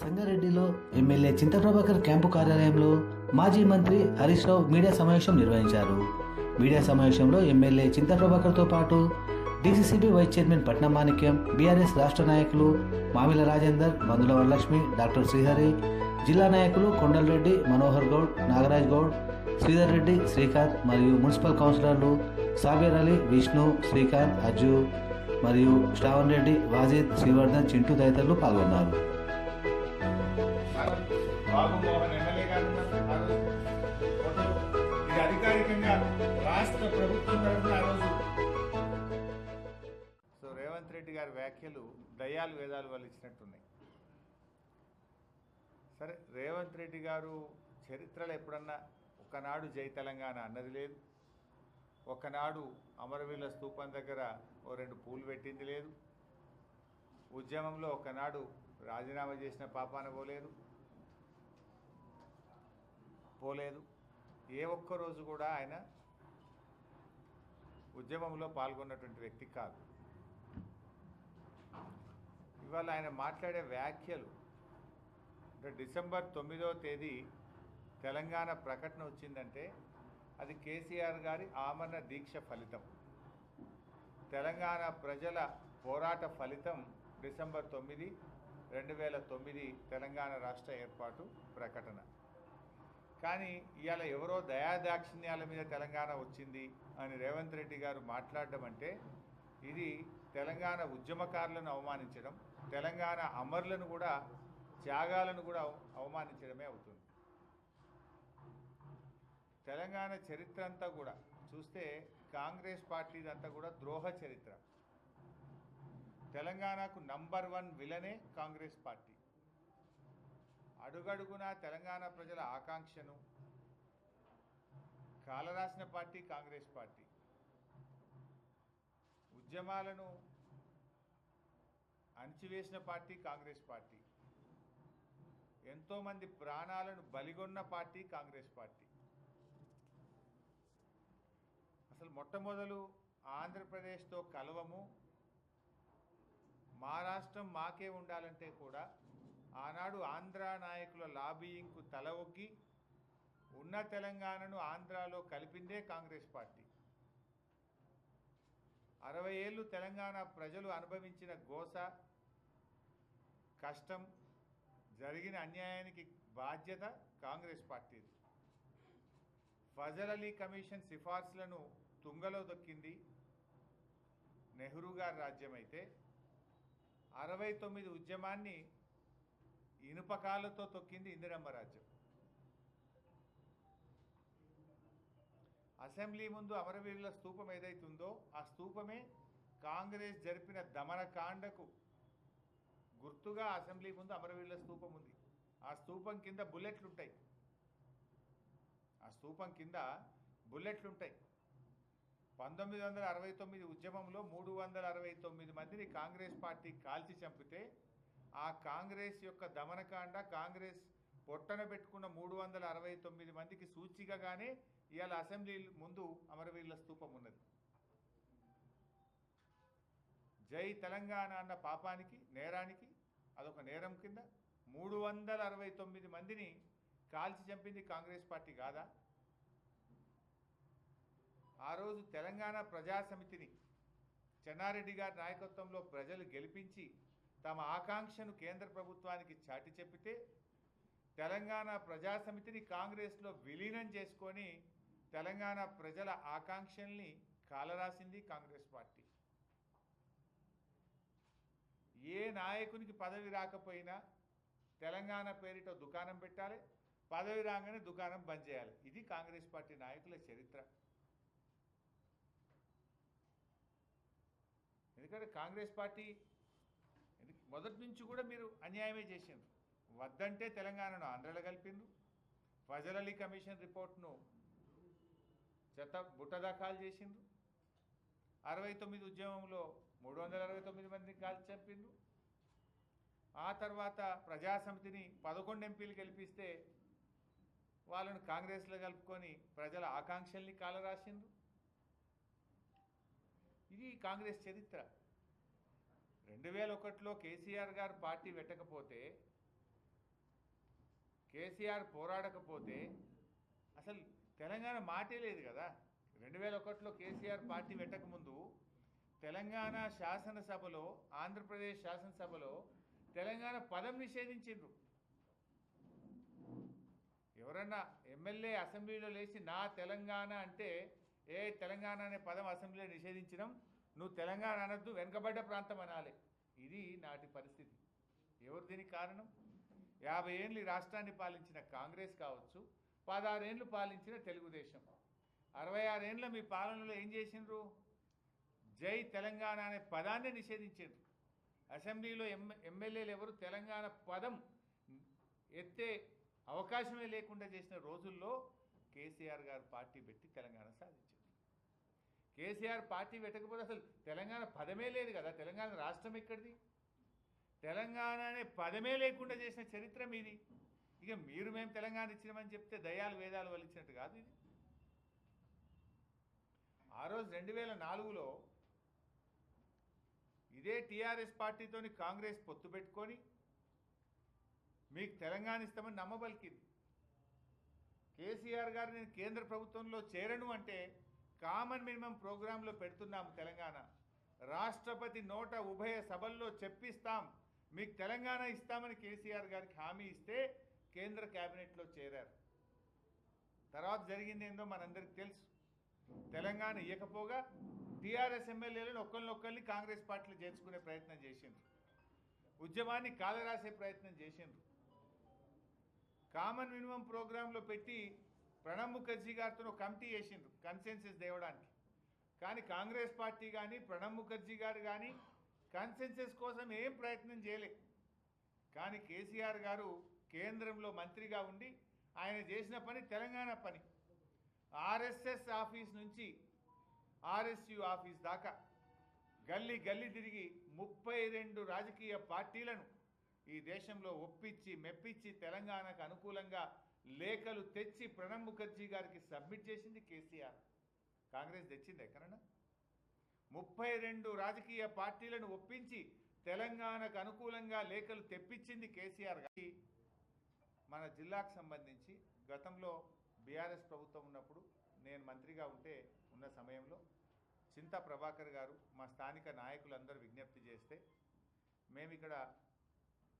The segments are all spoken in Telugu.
సంగారెడ్డిలో ఎమ్మెల్యే చింతప్రభాకర్ క్యాంపు కార్యాలయంలో మాజీ మంత్రి హరీష్ రావు మీడియా సమావేశం నిర్వహించారు. మీడియా సమావేశంలో ఎమ్మెల్యే చింతప్రభాకర్తో పాటు డీసీసీబీ వైస్ చైర్మన్ పట్నం మాణిక్యం బీఆర్ఎస్ రాష్ట్ర నాయకులు మామిల రాజేందర్ బంధుల వరలక్ష్మి డాక్టర్ శ్రీహరి జిల్లా నాయకులు కొండలరెడ్డి మనోహర్ గౌడ్ నాగరాజ్ గౌడ్ శ్రీధర్ రెడ్డి శ్రీకాంత్ మరియు మున్సిపల్ కౌన్సిలర్లు సాబిర్ అలీ విష్ణు శ్రీకాంత్ అజ్జు మరియు శ్రావణ్ రెడ్డి వాజిద్ శ్రీవర్ధన్ చింటూ తదితరులు పాల్గొన్నారు. బాబు మోహన్ ఎమ్మెల్యే గారు ఇది అధికారికంగా రాష్ట్ర ప్రభుత్వం తరఫున ఆ రోజు. సో రేవంత్ రెడ్డి గారి వ్యాఖ్యలు దయ్యాలు వేదాలు వాళ్ళు ఇచ్చినట్టున్నాయి. సరే రేవంత్ రెడ్డి గారు చరిత్రలో ఎప్పుడన్నా ఒకనాడు జై తెలంగాణ అన్నది లేదు. ఒకనాడు అమరవీరుల స్థూపం దగ్గర ఓ రెండు పూలు పెట్టింది లేదు. ఉద్యమంలో ఒకనాడు రాజీనామా చేసిన పాపాన పోలేదు. పోలేదు. ఏ ఒక్క రోజు కూడా ఆయన ఉద్యమంలో పాల్గొన్నటువంటి వ్యక్తి కాదు. ఇవాళ ఆయన మాట్లాడే వ్యాఖ్యలు అంటే డిసెంబర్ తొమ్మిదో తేదీ తెలంగాణ ప్రకటన వచ్చిందంటే అది కేసీఆర్ గారి ఆమరణ దీక్ష ఫలితం. తెలంగాణ ప్రజల పోరాట ఫలితం డిసెంబర్ తొమ్మిది రెండు వేల తొమ్మిది తెలంగాణ రాష్ట్ర ఏర్పాటు ప్రకటన. కానీ ఇవాళ ఎవరో దయాదాక్షిణ్యాల మీద తెలంగాణ వచ్చింది అని రేవంత్ రెడ్డి గారు మాట్లాడడం అంటే ఇది తెలంగాణ ఉద్యమకారులను అవమానించడం తెలంగాణ అమరులను కూడా త్యాగాలను కూడా అవమానించడమే అవుతుంది. తెలంగాణ చరిత్ర అంతా కూడా చూస్తే కాంగ్రెస్ పార్టీదంతా కూడా ద్రోహ చరిత్ర. తెలంగాణకు నంబర్ వన్ విలనే కాంగ్రెస్ పార్టీ. అడుగడుగునా తెలంగాణ ప్రజల ఆకాంక్షను కాలరాసిన పార్టీ కాంగ్రెస్ పార్టీ. ఉద్యమాలను అణిచివేసిన పార్టీ కాంగ్రెస్ పార్టీ. ఎంతోమంది ప్రాణాలను బలిగొన్న పార్టీ కాంగ్రెస్ పార్టీ. అసలు మొట్టమొదలు ఆంధ్రప్రదేశ్తో కలవము మా రాష్ట్రం మాకే ఉండాలంటే కూడా ఆనాడు ఆంధ్ర నాయకుల లాబీయింగ్కు తల ఒగ్గి ఉన్న తెలంగాణను ఆంధ్రాలో కలిపిందే కాంగ్రెస్ పార్టీ. అరవై ఏళ్ళు తెలంగాణ ప్రజలు అనుభవించిన గోస కష్టం జరిగిన అన్యాయానికి బాధ్యత కాంగ్రెస్ పార్టీది. ఫజల్ అలీ కమిషన్ సిఫార్సులను తుంగలో దొక్కింది నెహ్రూ గారి రాజ్యమైతే అరవై తొమ్మిది ఉద్యమాన్ని ఇనుపకాలతో తొక్కింది ఇందిరమ్మ రాజ్యం. అసెంబ్లీ ముందు అమరవీరుల స్తూపం ఏదైతుందో ఆ స్తూపమే కాంగ్రెస్ జరిపిన దమనకాండకు గుర్తుగా అసెంబ్లీ ముందు అమరవీరుల స్తూపం ఉంది. ఆ స్తూపం కింద బుల్లెట్లు ఉంటాయి ఆ స్తూపం కింద బుల్లెట్లు ఉంటాయి పంతొమ్మిది వందల అరవై తొమ్మిది ఉద్యమంలో మూడు వందల అరవై తొమ్మిది మందిని కాంగ్రెస్ పార్టీ కాల్చి చంపితే ఆ కాంగ్రెస్ యొక్క దమనకాండ కాంగ్రెస్ పొట్టన పెట్టుకున్న మూడు వందల అరవై తొమ్మిది మందికి సూచికగానే ఇవాళ అసెంబ్లీ ముందు అమరవీరుల స్తూపం ఉన్నది. జై తెలంగాణ అన్న పాపానికి నేరానికి అదొక నేరం కింద మూడు వందల అరవై తొమ్మిది మందిని కాల్చి చంపింది కాంగ్రెస్ పార్టీ కాదా? ఆ రోజు తెలంగాణ ప్రజా సమితిని చెన్నారెడ్డి గారి నాయకత్వంలో ప్రజలు గెలిపించి తమ ఆకాంక్షను కేంద్ర ప్రభుత్వానికి చాటి చెప్పితే తెలంగాణ ప్రజా సమితిని కాంగ్రెస్లో విలీనం చేసుకొని తెలంగాణ ప్రజల ఆకాంక్షల్ని కాలరాసింది కాంగ్రెస్ పార్టీ. ఏ నాయకునికి పదవి రాకపోయినా తెలంగాణ పేరిట దుకాణం పెట్టాలి పదవి రాగానే దుకాణం బంద్ చేయాలి. ఇది కాంగ్రెస్ పార్టీ నాయకుల చరిత్ర. ఎందుకంటే కాంగ్రెస్ పార్టీ మొదటి నుంచి కూడా మీరు అన్యాయమే చేసిండ్రు. వద్దంటే తెలంగాణను ఆంధ్రలో కలిపిండ్రు. ఫజల్ అలీ కమిషన్ రిపోర్ట్ను చెత్త బుట్టదాఖాలు చేసిండ్రు. అరవై తొమ్మిది ఉద్యమంలో మూడు వందల అరవై తొమ్మిది మందిని కాల్చి చంపిండ్రు. ఆ తర్వాత ప్రజాసమితిని పదకొండు ఎంపీలు గెలిపిస్తే వాళ్ళను కాంగ్రెస్లో కలుపుకొని ప్రజల ఆకాంక్షల్ని కాలరాసిండ్రు. ఇది కాంగ్రెస్ చరిత్ర. రెండు వేల ఒకటిలో కేసీఆర్ గారు పార్టీ పెట్టకపోతే కేసీఆర్ కేసీఆర్ పోరాడకపోతే అసలు తెలంగాణ మాటే లేదు కదా. రెండు వేల ఒకటిలో కేసీఆర్ పార్టీ పెట్టకముందు తెలంగాణ శాసనసభలో ఆంధ్రప్రదేశ్ శాసనసభలో తెలంగాణ పదం నిషేధించిండ్రు. ఎవరన్నా ఎమ్మెల్యే అసెంబ్లీలో లేచి నా తెలంగాణ అంటే ఏ తెలంగాణ అనే పదం అసెంబ్లీలో నిషేధించడం నువ్వు తెలంగాణ అనద్దు వెనుకబడ్డ ప్రాంతం అనాలి. ఇది నాటి పరిస్థితి. ఎవరు దీనికి కారణం? యాభై ఏళ్ళు రాష్ట్రాన్ని పాలించిన కాంగ్రెస్ కావచ్చు పదహారేండ్లు పాలించిన తెలుగుదేశం. అరవై ఆరేండ్ల మీ పాలనలో ఏం చేసిండ్రు? జై తెలంగాణ అనే పదాన్ని నిషేధించారు అసెంబ్లీలో ఎమ్ ఎమ్మెల్యేలు ఎవరు? తెలంగాణ పదం ఎత్తే అవకాశమే లేకుండా చేసిన రోజుల్లో కేసీఆర్ గారు పార్టీ పెట్టి తెలంగాణ సాధించారు. కేసీఆర్ పార్టీ పెట్టకపోతే అసలు తెలంగాణ పదమే లేదు కదా? తెలంగాణ రాష్ట్రం ఎక్కడిది? తెలంగాణ అనే పదమే లేకుండా చేసిన చరిత్ర మీది. ఇక మీరు మేము తెలంగాణ ఇచ్చినామని చెప్తే దయాలు వేదాలు వలిచ్చినట్టు కాదు ఇది. ఆ రోజు రెండు వేల నాలుగులో ఇదే టీఆర్ఎస్ పార్టీతోని కాంగ్రెస్ పొత్తు పెట్టుకొని మీకు తెలంగాణ ఇస్తామని నమ్మబలికింది. కేసీఆర్ గారు నేను కేంద్ర ప్రభుత్వంలో చేరను అంటే కామన్ మినిమం ప్రోగ్రాంలో పెడుతున్నాము తెలంగాణ. రాష్ట్రపతి నోట ఉభయ సభల్లో చెప్పిస్తాం. మీకు తెలంగాణ ఇస్తామని కేసీఆర్ గారికి హామీ ఇస్తే కేంద్ర క్యాబినెట్లో చేరారు. తర్వాత జరిగింది ఏందో మనందరికి తెలుసు. తెలంగాణ ఇవ్వకపోగా టీఆర్ఎస్ ఎమ్మెల్యేలను ఒక్కరినొక్కరిని కాంగ్రెస్ పార్టీలు చేర్చుకునే ప్రయత్నం చేసిండ్రు. ఉద్యమాన్ని కాలరాసే ప్రయత్నం చేసిండ్రు. కామన్ మినిమం ప్రోగ్రాంలో పెట్టి ప్రణబ్ ముఖర్జీ గారితో కమిటీ వేసిండ్రు కన్సెన్సెస్ దేవడానికి కానీ కాంగ్రెస్ పార్టీ కానీ ప్రణబ్ ముఖర్జీ గారు కానీ కన్సెన్సెస్ కోసం ఏం ప్రయత్నం చేయలే. కానీ కేసీఆర్ గారు కేంద్రంలో మంత్రిగా ఉండి ఆయన చేసిన పని తెలంగాణ పని. ఆర్ఎస్ఎస్ ఆఫీస్ నుంచి ఆర్ఎస్యు ఆఫీస్ దాకా గల్లీ గల్లీ తిరిగి ముప్పై రెండు రాజకీయ పార్టీలను ఈ దేశంలో ఒప్పించి మెప్పించి తెలంగాణకు అనుకూలంగా లేఖలు తెచ్చి ప్రణబ్ ముఖర్జీ గారికి సబ్మిట్ చేసింది కేసీఆర్. కాంగ్రెస్ తెచ్చింది ఎక్కడన్నా? ముప్పై రెండు రాజకీయ పార్టీలను ఒప్పించి తెలంగాణకు అనుకూలంగా లేఖలు తెప్పించింది కేసీఆర్ గారి. మన జిల్లాకు సంబంధించి గతంలో బీఆర్ఎస్ ప్రభుత్వం ఉన్నప్పుడు నేను మంత్రిగా ఉంటే ఉన్న సమయంలో చింతా ప్రభాకర్ గారు మా స్థానిక నాయకులందరూ విజ్ఞప్తి చేస్తే మేము ఇక్కడ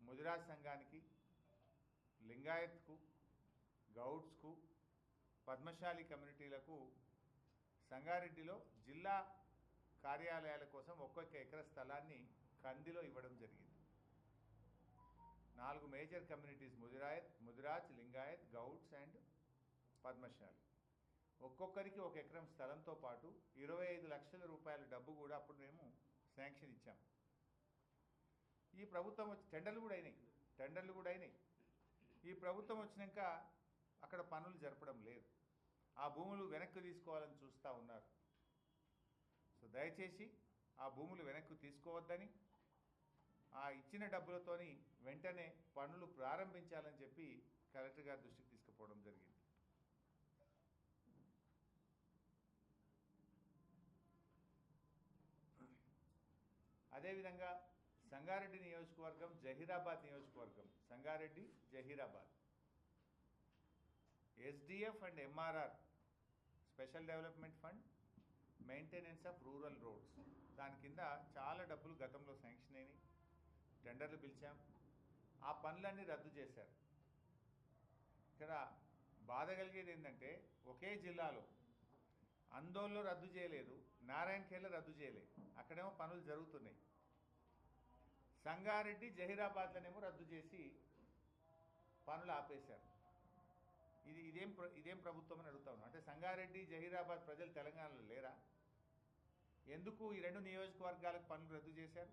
ముదిరాజ్ సంఘానికి లింగాయత్కు గౌడ్స్కు పద్మశాలి కమ్యూనిటీలకు సంగారెడ్డిలో జిల్లా కార్యాలయాల కోసం ఒక్కొక్క ఎకర స్థలాన్ని కందిలో ఇవ్వడం జరిగింది. నాలుగు మేజర్ కమ్యూనిటీస్ ముదిరాయత్ ముదిరాజ్ లింగాయత్ గౌడ్స్ అండ్ పద్మశాలి. ఒక్కొక్కరికి ఒక ఎకరం స్థలంతో పాటు ఇరవై ఐదు లక్షల రూపాయల డబ్బు కూడా అప్పుడు మేము శాంక్షన్ ఇచ్చాం. ఈ ప్రభుత్వం వచ్చి టెండర్లు కూడా అయినాయి టెండర్లు కూడా అయినాయి. ఈ ప్రభుత్వం వచ్చినాక అక్కడ పనులు జరపడం లేదు. ఆ భూములు వెనక్కి తీసుకోవాలని చూస్తూ ఉన్నారు. సో దయచేసి ఆ భూములు వెనక్కి తీసుకోవద్దని ఆ ఇచ్చిన డబ్బులతోని వెంటనే పనులు ప్రారంభించాలని చెప్పి కలెక్టర్ గారి దృష్టికి తీసుకుపోవడం జరిగింది. అదేవిధంగా సంగారెడ్డి నియోజకవర్గం జహీరాబాద్ నియోజకవర్గం. Sangareddy Zaheerabad. SDF and MRR special development fund maintenance of rural roads దాని కింద చాలా డబ్బులు గతంలో శాంక్షన్ అయినాయి. టెండర్లు పిలిచాం. ఆ పనులన్నీ రద్దు చేశారు. ఇక్కడ బాధ కలిగేది ఏంటంటే ఒకే జిల్లాలో అందోల్లో రద్దు చేయలేదు నారాయణఖేడ్లో రద్దు చేయలేదు. అక్కడేమో పనులు జరుగుతున్నాయి. సంగారెడ్డి జహీరాబాద్లనేమో రద్దు చేసి పనులు ఆపేశారు. ఇది ఇదేం ప్ర- ఇదేం ప్రభుత్వం అని అడుగుతా ఉన్నాను అంటే సంగారెడ్డి జహీరాబాద్ ప్రజలు తెలంగాణలో లేరా? ఎందుకు ఈ రెండు నియోజకవర్గాలకు పనులు రద్దు చేశారు?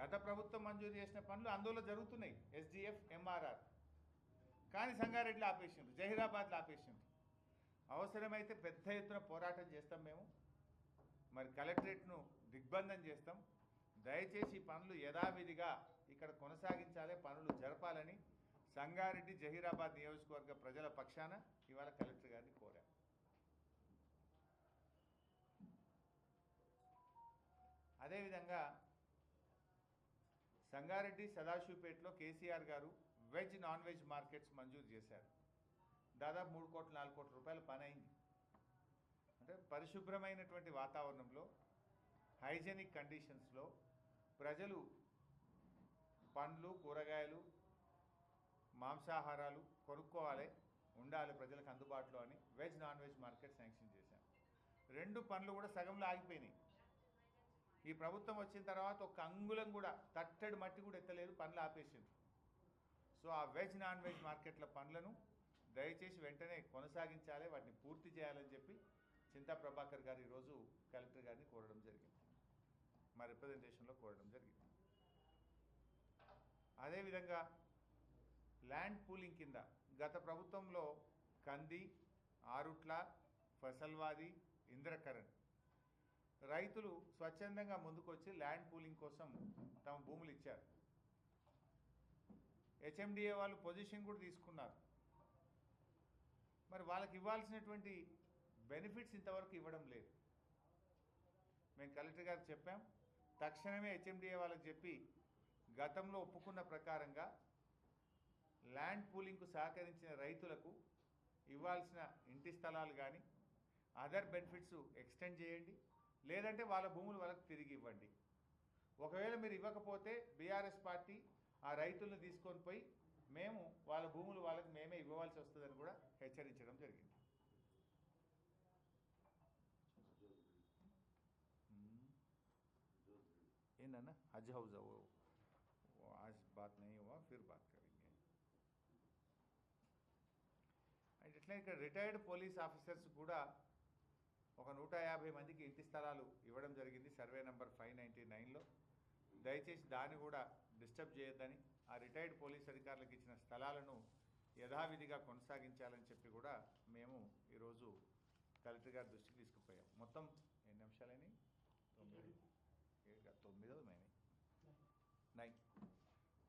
గత ప్రభుత్వం మంజూరు చేసిన పనులు అందులో జరుగుతున్నాయి. SDF MRR. కానీ సంగారెడ్డిలో ఆపేసిండ్రు జహీరాబాద్లో ఆపేసిండ్రు. అవసరమైతే పెద్ద ఎత్తున పోరాటం చేస్తాం మేము. మరి కలెక్టరేట్ను దిగ్బంధం చేస్తాం. దయచేసి పనులు యథావిధిగా ఇక్కడ కొనసాగించాలి పనులు జరపాలని సంగారెడ్డి జహీరాబాద్ నియోజకవర్గ ప్రజల పక్షాన ఇవాళ కలెక్టర్ గారిని కోరాం. అదేవిధంగా సంగారెడ్డి సదాశివపేటలో కేసీఆర్ గారు వెజ్ నాన్ వెజ్ మార్కెట్స్ మంజూరు చేశారు. దాదాపు మూడు కోట్ల నాలుగు కోట్ల రూపాయల పని అయింది అంటే పరిశుభ్రమైనటువంటి వాతావరణంలో హైజెనిక్ కండిషన్స్లో ప్రజలు పండ్లు కూరగాయలు మాంసాహారాలు కొనుక్కోవాలి ఉండాలి ప్రజలకు అందుబాటులో అని veg non veg market sanction చేశాం. రెండు పనులు కూడా సగంలో ఆగిపోయినాయి. ఈ ప్రభుత్వం వచ్చిన తర్వాత ఒక అంగుళం కూడా తట్టడి మట్టి కూడా ఎత్తలేదు పనులు ఆపేసింది సో ఆ వెజ్ నాన్ వెజ్ మార్కెట్ల పనులను దయచేసి వెంటనే కొనసాగించాలి వాటిని పూర్తి చేయాలని చెప్పి చింతా ప్రభాకర్ గారు ఈరోజు కలెక్టర్ గారిని కోరడం జరిగింది. మా రిప్రజెంటేషన్లో కోరడం జరిగింది. అదేవిధంగా ల్యాండ్ పూలింగ్ కింద. గత ప్రభుత్వంలో కంది ఆరుట్ల ఫసల్వాది ఇంద్రకరణ్ రైతులు స్వచ్ఛందంగా ముందుకొచ్చి ల్యాండ్ పూలింగ్ కోసం తమ భూములు ఇచ్చారు. హెచ్ఎండిఏ వాళ్ళు పొజిషన్ కూడా తీసుకున్నారు. మరి వాళ్ళకి ఇవ్వాల్సినటువంటి బెనిఫిట్స్ ఇంతవరకు ఇవ్వడం లేదు. మేము కలెక్టర్ గారు చెప్పాం. తక్షణమే హెచ్ఎండిఏ వాళ్ళకి చెప్పి గతంలో ఒప్పుకున్న ప్రకారంగా ల్యాండ్ పూలింగ్కు సహకరించిన రైతులకు ఇవ్వాల్సిన ఇంటి స్థలాలు కానీ అదర్ బెనిఫిట్స్ ఎక్స్టెండ్ చేయండి. లేదంటే వాళ్ళ భూములు వాళ్ళకి తిరిగి ఇవ్వండి. ఒకవేళ మీరు ఇవ్వకపోతే బీఆర్ఎస్ పార్టీ ఆ రైతులను తీసుకొని పోయి మేము వాళ్ళ భూములు వాళ్ళకి మేమే ఇవ్వవలసి వస్తుందని కూడా హెచ్చరించడం జరిగింది. ఏంటన్నా హజ్ హౌజ్? బాత్ నీ ఫిర్ బాత్. ఇట్లా ఇక్కడ రిటైర్డ్ పోలీస్ ఆఫీసర్స్ కూడా ఒక నూట యాభై మందికి ఇంటి స్థలాలు ఇవ్వడం జరిగింది సర్వే నెంబర్ ఫైవ్ నైంటీ నైన్లో దయచేసి దాన్ని కూడా డిస్టర్బ్ చేయొద్దని ఆ రిటైర్డ్ పోలీస్ అధికారులకు ఇచ్చిన స్థలాలను యథావిధిగా కొనసాగించాలని చెప్పి కూడా మేము ఈరోజు కలెక్టర్ గారి దృష్టికి తీసుకుపోయాం. మొత్తం ఎన్ని నిమిషాలని తొమ్మిది. ఏడు తొమ్మిదో మేమే. నైన్.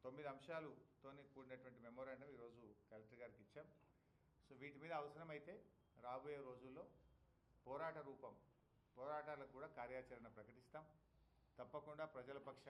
తొమ్మిది అంశాలతోనే కూడినటువంటి మెమోరాండం ఈరోజు కలెక్టర్ గారికి ఇచ్చాం. సో వీటి మీద అవసరమైతే రాబోయే రోజుల్లో పోరాట రూపం పోరాటాలకు కూడా కార్యాచరణ ప్రకటిస్తాం. తప్పకుండా ప్రజల పక్ష